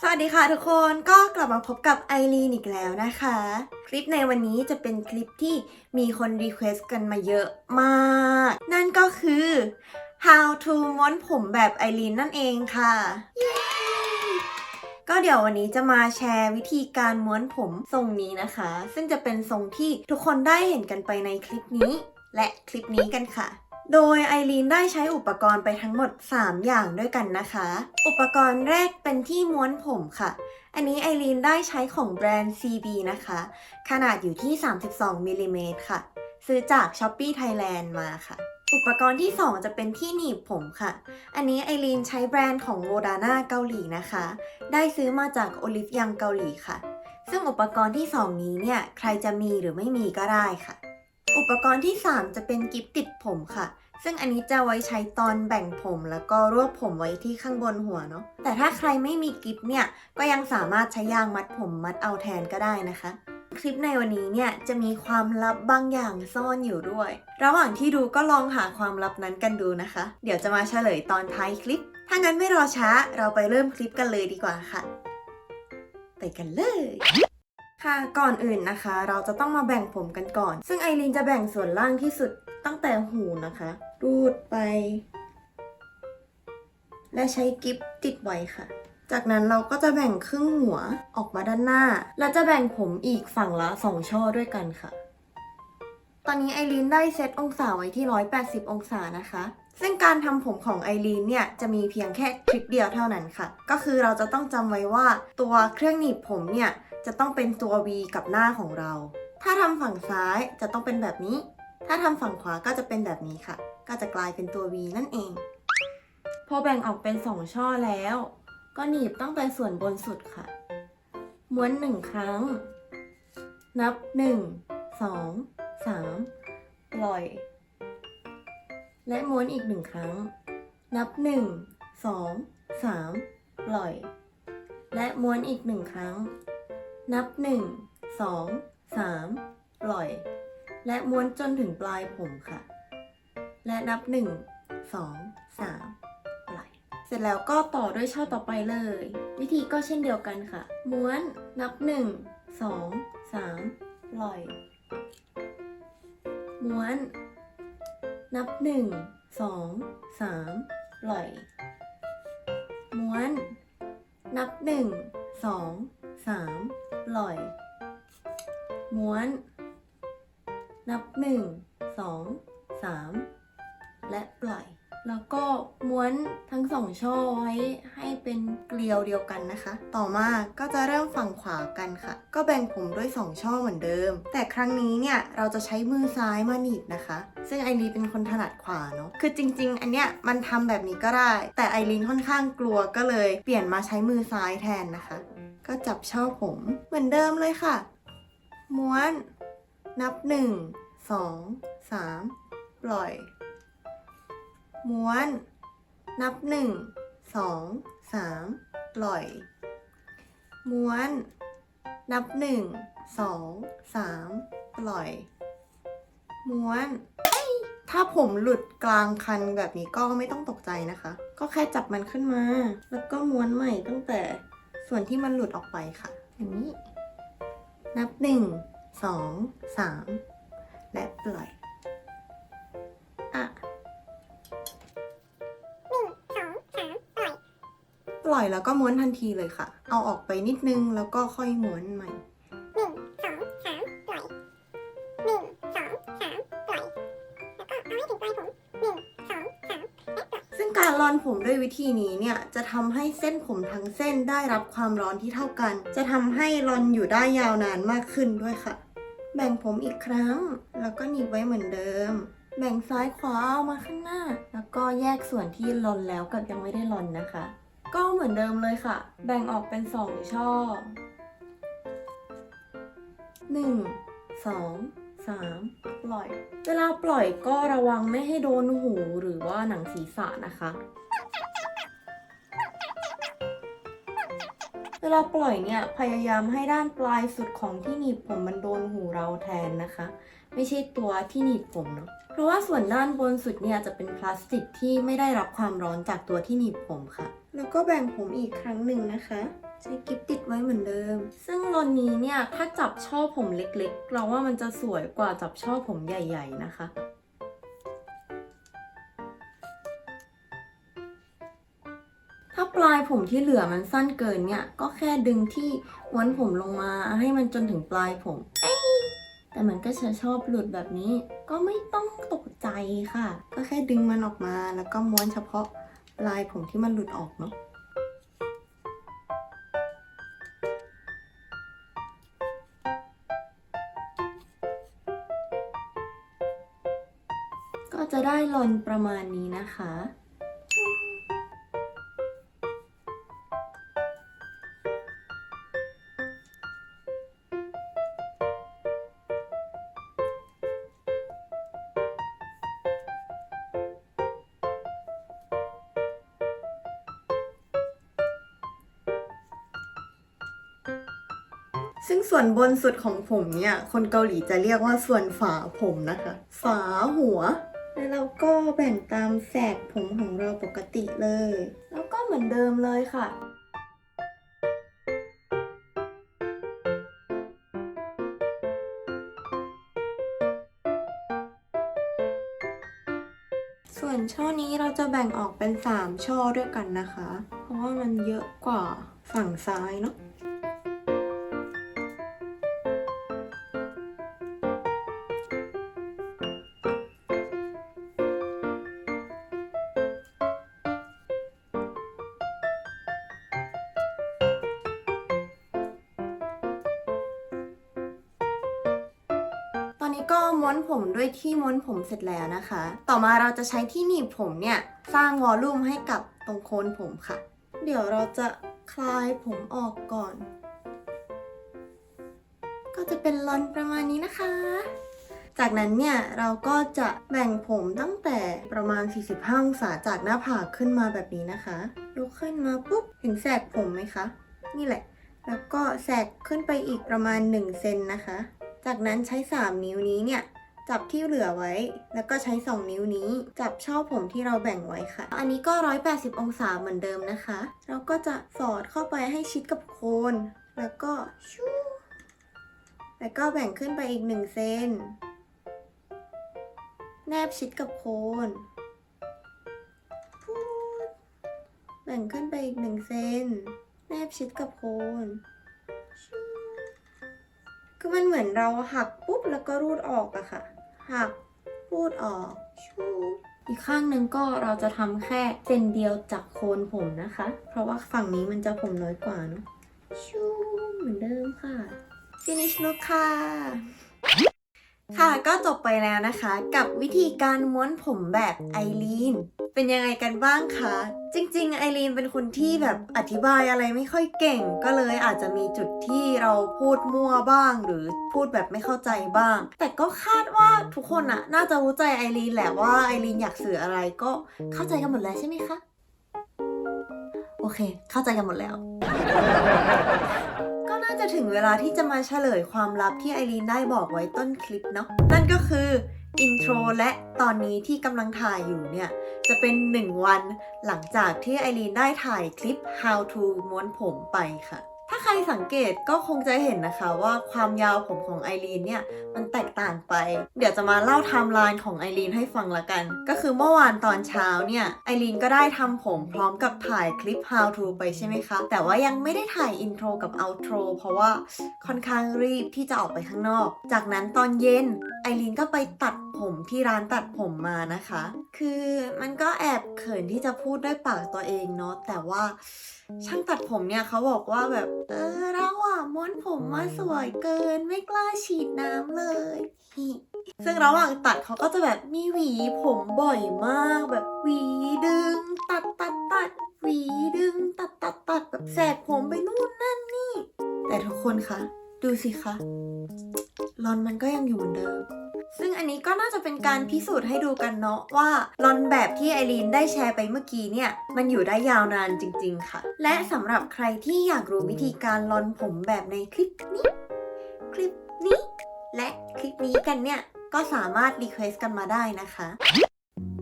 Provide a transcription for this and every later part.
สวัสดีค่ะทุกคนก็กลับมาพบกับไอรีนอีกแล้วนะคะ คลิปในวันนี้จะเป็นคลิปที่มีคนรีเควสต์กันมาเยอะมาก นั่นก็คือ how to ม้วนผมแบบไอรีนนั่นเองค่ะ ก็เดี๋ยววันนี้จะมาแชร์วิธีการม้วนผมทรงนี้นะคะ ซึ่งจะเป็นทรงที่ทุกคนได้เห็นกันไปในคลิปนี้ และคลิปนี้กันค่ะ โดยไอรีนได้ใช้อุปกรณ์ไปทั้งหมด 3 อย่างด้วยกันนะคะ อุปกรณ์แรกเป็นที่ม้วนผมค่ะ อันนี้ไอรีนได้ใช้ของแบรนด์ CB นะคะ ขนาดอยู่ที่ 32มิลลิเมตรค่ะ ซื้อจาก s h o p e e Thailand มาค่ะ อุปกรณ์ที่ 2 จะเป็นที่หนีบผมค่ะ อันนี้ไอรีนใช้แบรนด์ของโ o ดาน่าเกาหลีนะคะ ได้ซื้อมาจากโอลิฟยังเกาหลีค่ะ ซึ่งอุปกรณ์ที่ 2 นี้เนี่ยใครจะมีหรือไม่มีก็ได้ค่ะ อุปกรณ์ที่ 3 จะเป็นกิฟติดผมค่ะ ซึ่งอันนี้จะไว้ใช้ตอนแบ่งผมแล้วก็รวบผมไว้ที่ข้างบนหัวเนาะ แต่ถ้าใครไม่มีกิฟเนี่ย ก็ยังสามารถใช้ยางมัดผมมัดเอาแทนก็ได้นะคะ คลิปในวันนี้เนี่ยจะมีความลับบางอย่างซ่อนอยู่ด้วย ระหว่างที่ดูก็ลองหาความลับนั้นกันดูนะคะ เดี๋ยวจะมาเฉลยตอนท้ายคลิป ถ้างั้นไม่รอช้า เราไปเริ่มคลิปกันเลยดีกว่าค่ะ ไปกันเลย ค่ะ ก่อนอื่นนะคะ เราจะต้องมาแบ่งผมกันก่อน ซึ่งไอรีนจะแบ่งส่วนล่างที่สุดตั้งแต่หูนะคะ รูดไป และใช้กิฟติดไว้ค่ะ จากนั้นเราก็จะแบ่งครึ่งหัวออกมาด้านหน้า แล้วจะแบ่งผมอีกฝั่งละสองช่อด้วยกันค่ะ ตอนนี้ไอรีนได้เซตองศาไว้ที่ 180 องศานะคะซึ่งการทำผมของไอรีนเนี่ยจะมีเพียงแค่ทริคเดียวเท่านั้นค่ะ ก็คือเราจะต้องจำไว้ว่าตัวเครื่องหนีบผมเนี่ย จะต้องเป็นตัว V กับหน้าของเรา ถ้าทำฝั่งซ้ายจะต้องเป็นแบบนี้ ถ้าทำฝั่งขวาก็จะเป็นแบบนี้ค่ะ ก็จะกลายเป็นตัว V นั่นเอง พอแบ่งออกเป็นสองช่อแล้ว ก็หนีบตั้งแต่ส่วนบนสุดค่ะ ม้วนหนึ่งครั้ง นับหนึ่งสองสามปล่อย และม้วนอีกหนึ่งครั้ง นับหนึ่งสองสามปล่อย และม้วนอีกหนึ่งครั้ง นับหนึ่งสองสามปล่อย และม้วนจนถึงปลายผมค่ะ และนับหนึ่งสองสามปล่อย เสร็จแล้วก็ต่อด้วยช่อต่อไปเลย วิธีก็เช่นเดียวกันค่ะ ม้วนนับหนึ่งสองสามปล่อย ม้วน นับหนึ่งสองสามปล่อย ม้วน นับหนึ่งสองสาม ปล่อย ม้วน นับหนึ่งสองสามและปล่อย แล้วก็ม้วนทั้งสองช่อไว้ให้เป็นเกลียวเดียวกันนะคะ ต่อมาก็จะเริ่มฝั่งขวากันค่ะ ก็แบ่งผมด้วยสองช่อเหมือนเดิม แต่ครั้งนี้เนี่ยเราจะใช้มือซ้ายมาหนีบนะคะ ซึ่งไอรีนเป็นคนถนัดขวาเนาะ คือจริง ๆ อันเนี้ยมันทำแบบนี้ก็ได้ แต่ไอรีนค่อนข้างกลัวก็เลย เปลี่ยนมาใช้มือซ้ายแทนนะคะ ก็จับช่อผมเหมือนเดิมเลยค่ะ ม้วน นับหนึ่งสองสามปล่อย ม้วน นับหนึ่งสองสามปล่อย ม้วน นับหนึ่งสองสามปล่อย ม้วนถ้าผมหลุดกลางคันแบบนี้ก็ไม่ต้องตกใจนะคะ ก็แค่จับมันขึ้นมา แล้วก็ม้วนใหม่ตั้งแต่ ส่วนที่มันหลุดออกไปค่ะ อย่างนี้ นับหนึ่งสองสามและปล่อยอะปล่อยแล้วก็ม้วนทันทีเลยค่ะ เอาออกไปนิดนึงแล้วก็ค่อยม้วนใหม่ อนผมด้วยวิธีนี้เนี่ยจะทำให้เส้นผมทั้งเส้นได้รับความร้อนที่เท่ากัน จะทำให้รอนอยู่ได้ยาวนานมากขึ้นด้วยค่ะ แบ่งผมอีกครั้ง แล้วก็หนีบไว้เหมือนเดิม แบ่งซ้ายขวาเอามาข้างหน้า แล้วก็แยกส่วนที่รอนแล้วกับยังไม่ได้รอนนะคะ ก็เหมือนเดิมเลยค่ะ แบ่งออกเป็นสองช่อหนึ่งสองสามปล่อย เวลาปล่อยก็ระวังไม่ให้โดนหูหรือว่าหนังศีรษะนะคะ เวลาปล่อยเนี่ยพยายามให้ด้านปลายสุดของที่หนีบผมมันโดนหูเราแทนนะคะ ไม่ใช่ตัวที่หนีบผมเนาะเพราะว่าส่วนด้านบนสุดเนี่ยจะเป็นพลาสติกที่ไม่ได้รับความร้อนจากตัวที่หนีบผมค่ะ แล้วก็แบ่งผมอีกครั้งหนึ่งนะคะใช้กิฟติดไว้เหมือนเดิม ซึ่งรอนนี้เนี่ยถ้าจับช่อผมเล็กๆ เราว่ามันจะสวยกว่าจับช่อผมใหญ่ ๆ นะคะ ถ้าปลายผมที่เหลือมันสั้นเกินเนี่ย ก็แค่ดึงที่ม้วนผมลงมาให้มันจนถึงปลายผมแต่มันก็จะชอบหลุดแบบนี้ ก็ไม่ต้องตกใจค่ะ ก็แค่ดึงมันออกมาแล้วก็ม้วนเฉพาะปลายผมที่มันหลุดออกเนาะก็จะได้ลอนประมาณนี้นะคะ ซึ่งส่วนบนสุดของผมเนี่ย คนเกาหลีจะเรียกว่าส่วนฝาผมนะคะ ฝาหัว แล้วเราก็แบ่งตามแสกผมของเราปกติเลย แล้วก็เหมือนเดิมเลยค่ะส่วนช่อนี้เราจะแบ่งออกเป็น 3 ช่อด้วยกันนะคะ เพราะว่ามันเยอะกว่าฝั่งซ้ายเนาะ อนนี้ก็ม้วนผมด้วยที่ม้วนผมเสร็จแล้วนะคะ ต่อมาเราจะใช้ที่หนีบผมเนี่ยสร้างวอลลุ่มให้กับตรงโคนผมค่ะ เดี๋ยวเราจะคลายผมออกก่อน ก็จะเป็นลอนประมาณนี้นะคะ จากนั้นเนี่ยเราก็จะแบ่งผมตั้งแต่ประมาณ 45 องศาจากหน้าผากขึ้นมาแบบนี้นะคะลุกขึ้นมาปุ๊บเห็นแสกผมไหมคะ นี่แหละ แล้วก็แสกขึ้นไปอีกประมาณ1เซนนะคะ จากนั้นใช้ 3 นิ้วนี้เนี่ยจับที่เหลือไว้ แล้วก็ใช้ 2 นิ้วนี้ จับช่อผมที่เราแบ่งไว้ค่ะ อันนี้ก็ 180 องศาเหมือนเดิมนะคะ เราก็จะสอดเข้าไปให้ชิดกับโคน แล้วก็ชูแล้วก็แบ่งขึ้นไปอีก 1 เซน แนบชิดกับโคน แบ่งขึ้นไปอีก 1 เซน แนบชิดกับโคน คือมันเหมือนเราหักปุ๊บแล้วก็รูดออกอะค่ะ หักรูดออกชูอีกข้างหนึ่งก็เราจะทำแค่เส้นเดียวจากโคนผมนะคะ เพราะว่าฝั่งนี้มันจะผมน้อยกว่าเนาะชูเหมือนเดิมค่ะ finish look ค่ะ ค่ะก็จบไปแล้วนะคะ กับวิธีการม้วนผมแบบไอรีนเป็นยังไงกันบ้างคะจริงๆ ไอรีนเป็นคนที่แบบอธิบายอะไรไม่ค่อยเก่ง ก็เลยอาจจะมีจุดที่เราพูดมั่วบ้าง หรือพูดแบบไม่เข้าใจบ้าง แต่ก็คาดว่าทุกคนอะน่าจะรู้ใจไอรีนแหละว่าไอรีนอยากสื่ออะไรก็เข้าใจกันหมดแล้วใช่ไหมคะโอเค เข้าใจกันหมดแล้ว น่าจะถึงเวลาที่จะมาเฉลยความลับที่ไอรีนได้บอกไว้ต้นคลิปเนาะนั่นก็คืออินโทรและตอนนี้ที่กำลังถ่ายอยู่เนี่ย จะเป็น 1 วันหลังจากที่ไอรีนได้ถ่ายคลิป how to ม้วนผมไปค่ะ ถ้าใครสังเกตก็คงจะเห็นนะคะว่าความยาวผมของไอรีนเนี่ยมันแตกต่างไป เดี๋ยวจะมาเล่าไทม์ไลน์ของไอรีนให้ฟังละกัน ก็คือเมื่อวานตอนเช้าเนี่ยไอรีนก็ได้ทำผมพร้อมกับถ่ายคลิป how to ไปใช่ไหมคะ แต่ว่ายังไม่ได้ถ่ายอินโทรกับ outro เพราะว่าค่อนข้างรีบที่จะออกไปข้างนอก จากนั้นตอนเย็น ไอรีนก็ไปตัดผมที่ร้านตัดผมมานะคะ คือมันก็แอบเขินที่จะพูดด้วยปากตัวเองเนาะ แต่ว่าช่างตัดผมเนี่ยเขาบอกว่าแบบ เออเราอะม้วนผมมาสวยเกินไม่กล้าฉีดน้ำเลย ซึ่งระหว่างตัดเขาก็จะแบบมีหวีผมบ่อยมากแบบหวีดึง ตัดตัดตัดหวีดึง ตัดตัดตัดแบบแสกผมไปนู่นนั่นนี่ แต่ทุกคนคะดูสิคะ รอนมันก็ยังอยู่เหมือนเดิม ซึ่งอันนี้ก็น่าจะเป็นการพิสูจน์ให้ดูกันเนาะว่าลอนแบบที่ไอรีนได้แชร์ไปเมื่อกี้เนี่ย มันอยู่ได้ยาวนานจริง ๆ ค่ะ และสำหรับใครที่อยากรู้วิธีการลอนผมแบบในคลิปนี้ คลิปนี้ และคลิปนี้กันเนี่ยก็ก็สามารถรีเควสกันมาได้นะคะ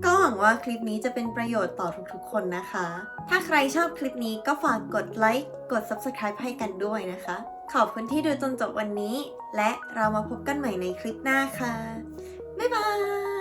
ก็หวังว่าคลิปนี้จะเป็นประโยชน์ต่อทุกๆ คนนะคะ ถ้าใครชอบคลิปนี้ก็ฝากกดไลค์ กด Subscribe ให้กันด้วยนะคะ ขอบคุณที่ดูจนจบวันนี้ และเรามาพบกันใหม่ในคลิปหน้าค่ะ บ๊ายบาย